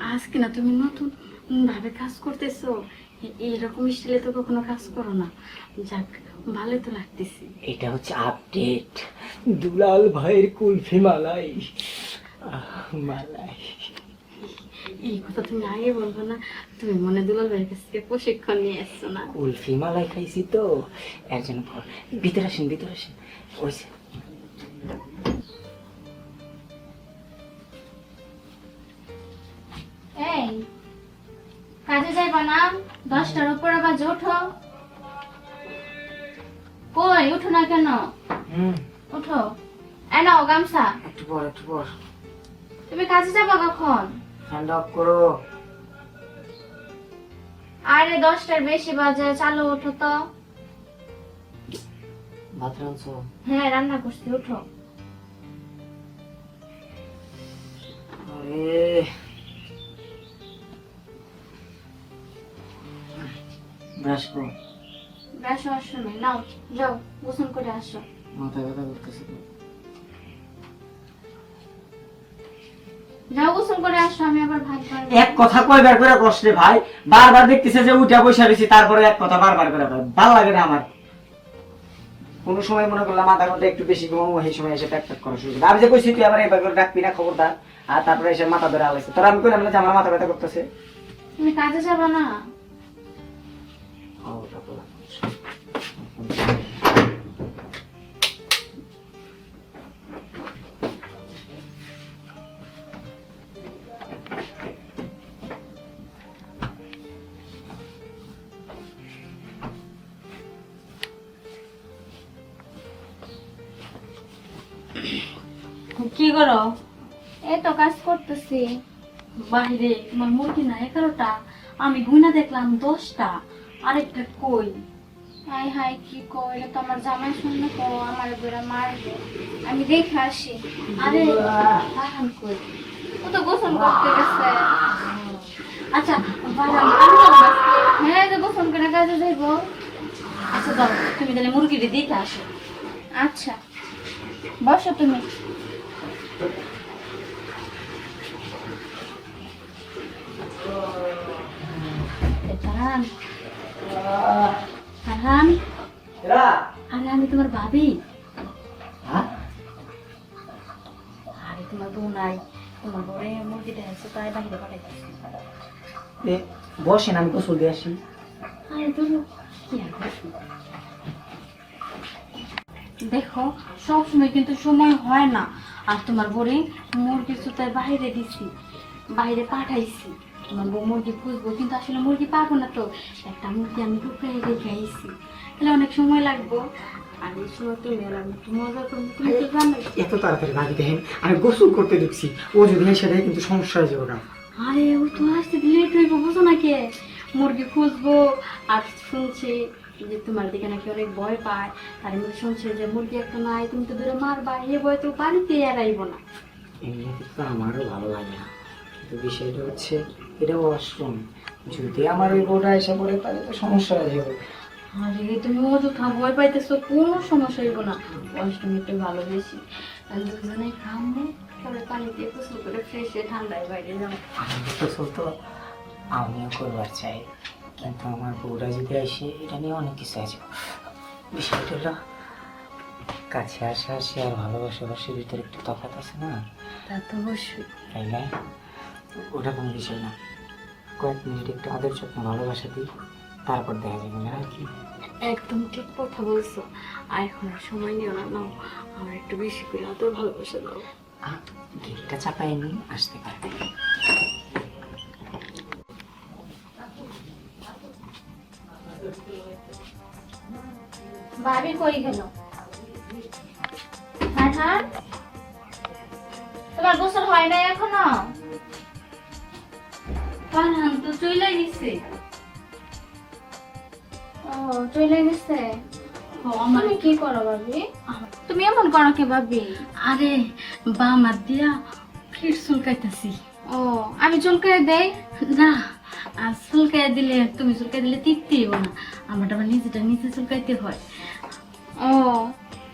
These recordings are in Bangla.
আজকে না তুমি নতুন ভাবে কাজ করতেছো। এইরকম স্টাইলে তো কখনো কাজ করো না। যাক ভালো তো লাগতেছে। এটা হচ্ছে আপডেট দুলাল ভাইয়ের কুলফি মালাই। আহ, মালাই। এই কথা তুমি আগে বলব না। তুমি মনে দুলাল ভাইয়ের কাছ থেকে প্রশিক্ষণ নিয়ে এসছো না। কুলফি মালাই খাইছি তো। পর- ভিতরে আসেন ভিতরে আসেন। ওই কাজে যাইবা না দশটার উপরে বাজে ওঠো কই উঠো না কেন? উঠো। এ নাও গামছা। একটু পর একটু পর। তুমি কাজে যাবা কখন? হ্যান্ড অফ করো। আরে দশটার বেশি বাজে চালু ওঠো তো। ভাত রাঁধছো? হ্যাঁ রান্না করছি উঠো। আরে। ব্রাশ করো ব্রাশ হওয়ার সময় নাও যাও গোসল করে আসো মাথা ব্যথা করতেছে তো। যাও গোসল করে আসো আমি আবার ভাত বাড়বো এক কথা কয়বার করে কষ্টে ভাই? বারবার দেখতেছে যে উঠা বসে রয়েছি তারপরে এক কথা বারবার করে কয়। ভালো লাগে না আমার। কোন সময় মনে করলাম একটু বেশি ঘুমাবো সেই সময় এসে প্যাক প্যাক করা শুরু করে আমি যে কইছি তুই আবার এবার করে ডাকবি না খবরদার। আর তারপরে এসে মাথা ধরে আলাইছে। তোর আমি কইলাম না যে আমার মাথা ব্যথা করতেছে? তুমি কাজে যাবা না। কি করো? এই তো কাজ করতেছি। বাইরে তোমার মুরগি না এগারোটা। আমি গুনা দেখলাম দশটা। আরেকটা কই? হাই হাই, কি কইলে তো আমার জামাই শুনলে তো আমার বেড়া মারবে। আমি দেখে আসি। আরে বাহান কই? ও তো গোসল করতে গেছে। আচ্ছা হ্যাঁ যে গোসল করে কাজে যাইবো। আচ্ছা দাও তুমি তাহলে মুরগিটি দিতে আসো। আচ্ছা বসো তুমি। ফারহান ফারহান আরে আমি তোমার ভাবি। আরে তোমার বউ নাই। তোমার বউরে মুরগিটা আছে তাই বাহিরে পাঠাইতেছি। বসেন আমি গোসল দিয়ে আসি। আরে তুমি কি দেখো সবসময় কিন্তু সময় হয় না। আর তোমার বউরে মুরগির সুতার বাইরে দিছি বাইরে পাঠাইছি। বউ মুরগি খুঁজবো কিন্তু আসলে মুরগি পাবো না তো। একটা মুরগি আমি টুকরে রেখে আইছি। তাহলে অনেক সময় লাগবো। আমি এত তাড়াতাড়ি ভাবি দেখেন আমি গোসল করতে দেখছি ও যদি এসে দেখে কিন্তু সমস্যা হয়ে যাবে আরে ও তো আসতে লেট হইব বুঝো না কে? মুরগি খুঁজবো আর শুনছি যে তোমার দিকে নাকি অনেক ভয় পায়। তার আমি শুনছি যে মুরগি একটা নাই তুমি তো ধরে মারবা। এ ভয় তো বাড়িতে আইব না। এমনিতে তো আমারও ভালো লাগে না। কিন্তু বিষয়টা হচ্ছে এটা ওয়াশরুম যদি আমার ওই বউটা এসে পড়ে তাহলে তো সমস্যা হয়ে যাবে। আরে তুমি অযথা ভয় পাইতেছো কোনো সমস্যা হইব না। অষ্টমী একটু ভালোবেসি দুজনে খামো পরে পানি দিয়ে গোসল করে ফ্রেশ হয়ে ঠান্ডায় বাইরে যাব আমি তো আমিও করবার চাই। কিন্তু আমার বউটা যদি আসে এটা নিয়ে অনেক কিছু আছে। বিষয়টা হলো কাছে আসা আসে আর ভালোবাসা বাসের ভিতরে একটু তফাৎ আছে না? তা তো অবশ্যই। তাই না? ওটা কোনো বিষয় না। কয়েক মিনিট একটু আদর যত্ন ভালোবাসা দিই তারপর দেখা যাবে না আর কি। একদম ঠিক কথা বলছো। আর এখন আর সময় নিও না নাও। আমার একটু বেশি করে আদর ভালোবাসা দাও। গেটটা চাপাই নি আসতে পারবে ভাবি কই গেল? হ্যাঁ হ্যাঁ তোমার গোসল হয় নাই এখনও? পারহান তো চলে গেছে ও গেছে আমার। তুমি কি করো ভাবি? তুমি এমন করো কে ভাবি? আরে বাম হাত দিয়া ফির চুলকাইতেছি। ও আমি চুলকে দেই? না আর চুলকাই দিলে তুমি চুলকাই দিলে তৃপ্তি হইব না। আমার আবার নিজেটা নিজে চুলকাইতে হয়। ও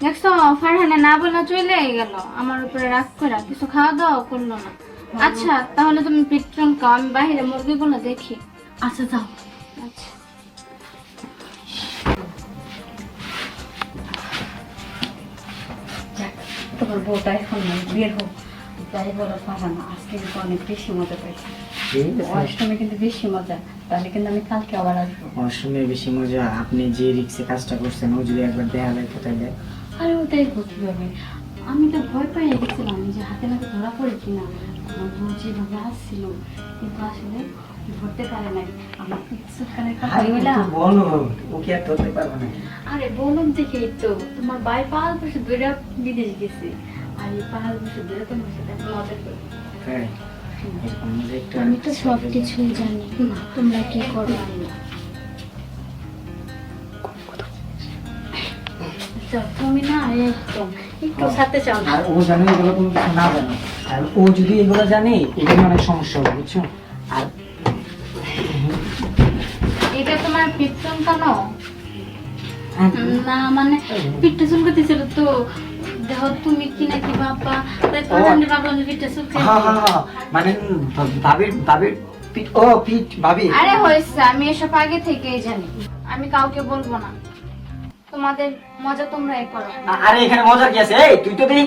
দেখছ ফারহানে না বলে চলে গেল। আমার উপরে রাগ করে কিছু খাওয়া দাওয়া করল না। আচ্ছা তাহলে তুমি পিট্রন খাও আমি বাইরে মুরগিগুলো দেখি। আচ্ছা যাও। আচ্ছা। তোমার বউটা এখন বের হোক। যাই বলো পারা না আজকে কিন্তু অনেক বেশি মজা পাইছি অষ্টমী কিন্তু বেশি মজা তাহলে কিন্তু আমি কালকে আবার আসব। অসময়ে বেশি মজা আপনি যে রিক্সে কাজটা করছেন ও যদি একবার দেখা যায় কোথায় যায় আরে ওটাই করতে হবে। আমি তো ভয় পেয়ে গেছিলাম যে হাতে নাতে ধরা পড়ে কিনা। যেভাবে আসছিল কিন্তু আসলে ধরতে পারে নাই। আমার বললাম। একটু বলো ও কি আর ধরতে পারব না। আরে বলুন দেখেই তো তোমার ভাই পাঁচ বছর ধরে বিদেশ গেছে। আর এই পাঁচ বছর ধরে তোমার সাথে মজা করি একটু আমি তো সব কিছুই জানি। তোমরা কি করো? তুমি না একদম। একটু সাথে চাও না। ও জানে এগুলো কোনো কিছু না জানে। আর ও যদি এগুলো জানে অনেক সমস্যা হবে বুঝছ? আর এটা তোমার পিট্রন কেন? না মানে চুলকাতেছিল তো। দেখো তুমি কি নাকি বাবা তাই চুলকাই হ্যাঁ হ্যাঁ হ্যাঁ মানে ভাবির ভাবির পিঠ ও পিঠ ভাবি। আরে হয়েছে আমি এসব আগে থেকেই জানি। আমি কাউকে বলব না। তোমাদের মজা তোমরাই করো। আরে এখানে মজা কি আছে? এই তুই তো দেখি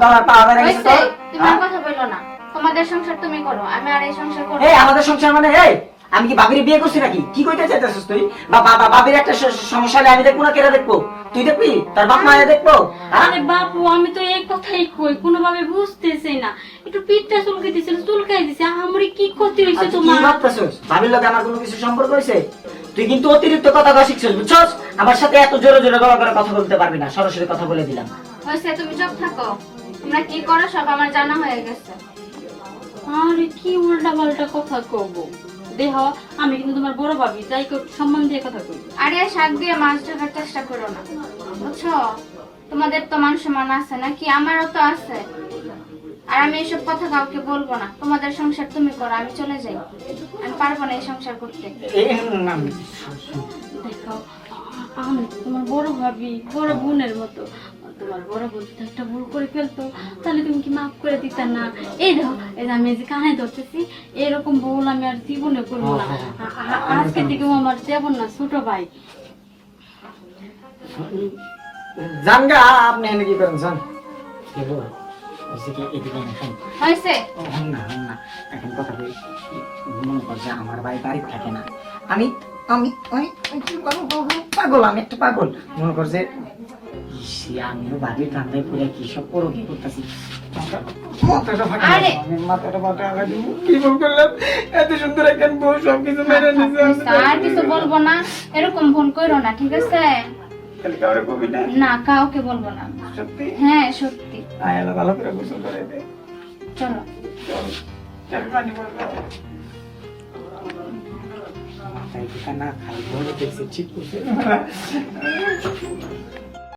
গলার পা বেড়ে গেছে তো তুমি হ্যাঁ? কথা বলো না। তোমাদের সংসার তুমি করো আমি আর এই সংসার করব এই আমাদের সংসার মানে এই আমি কি ভাবির বিয়ে করছি নাকি? কি কইতে চাইতেছিস তুই? বা বাবা ভাবির একটা সমস্যা হলে আমি দেখব না কেরা দেখব? তুই দেখবি? তার বাপ মায়ের দেখব? হ্যাঁ? আরে বাপু আমি তো এই কথাই কই কোনোভাবে বুঝতেছি না। একটু পিঠটা চুলকাইতেছিল চুলকাই দিছে আমারই কি ক্ষতি হয়েছে আর তুই কি তোমার? ভাবতেছিস? ভাবির লগে আমার কোনো কিছু সম্পর্ক হয়েছে তুই কিন্তু অতিরিক্ত কথা কওয়া শিখছিস বুঝছস? আমার সাথে এত জোরে জোরে গলা করে কথা বলতে পারবি না সরাসরি কথা বলে দিলাম। হয়েছে তুমি চুপ থাকো। তোমরা কি করো সব আমার জানা হয়ে গেছে। আরে কি উল্টা পাল্টা কথা কব? দেহ আমি কিন্তু তোমার বড় ভাবি তাই সম্মান দিয়ে কথা কই। আরে শাক দিয়ে মাছ ধরার চেষ্টা করো না। বুঝছ? তোমাদের তো মান সম্মান আছে নাকি? আমারও তো আছে। আর আমি এসব কথা কাউকে বলব না। তোমাদের সংসার তুমি করো আমি চলে যাই। আমি পারব না এই সংসার করতে। দেখো আমি তোমার বড় ভাবি বড় বোনের মতো। তোমার বড় বোন যদি একটা ভুল করে ফেলতো। তাহলে তুমি কি মাফ করে দিতে না? এই দেখো এই যে আমি যে কানে ধরতেছি এরকম ভুল আমি আর জীবনে করব না। আ- আ- আজকে থেকেও আমার দেব না ছোট ভাই। জান গা আপনি এনে কি করেন জান? আমার ভাই বাড়ি থাকে না। আমি আমি পাগল আমি একটা পাগল। মনে কর যে ইসি, আমিও বাড়ির কান্দায় পড়ে কি সব করো কি করতেছি কিছু বলব না? এরকম ফোন করো না ঠিক আছে? না? কাউকে বলব না। সত্যি? হ্যাঁ সত্যি। ভালো করে গোসল করে দে। চলো। চল পানি পড়বে তাই না খালি ঠিক করছে।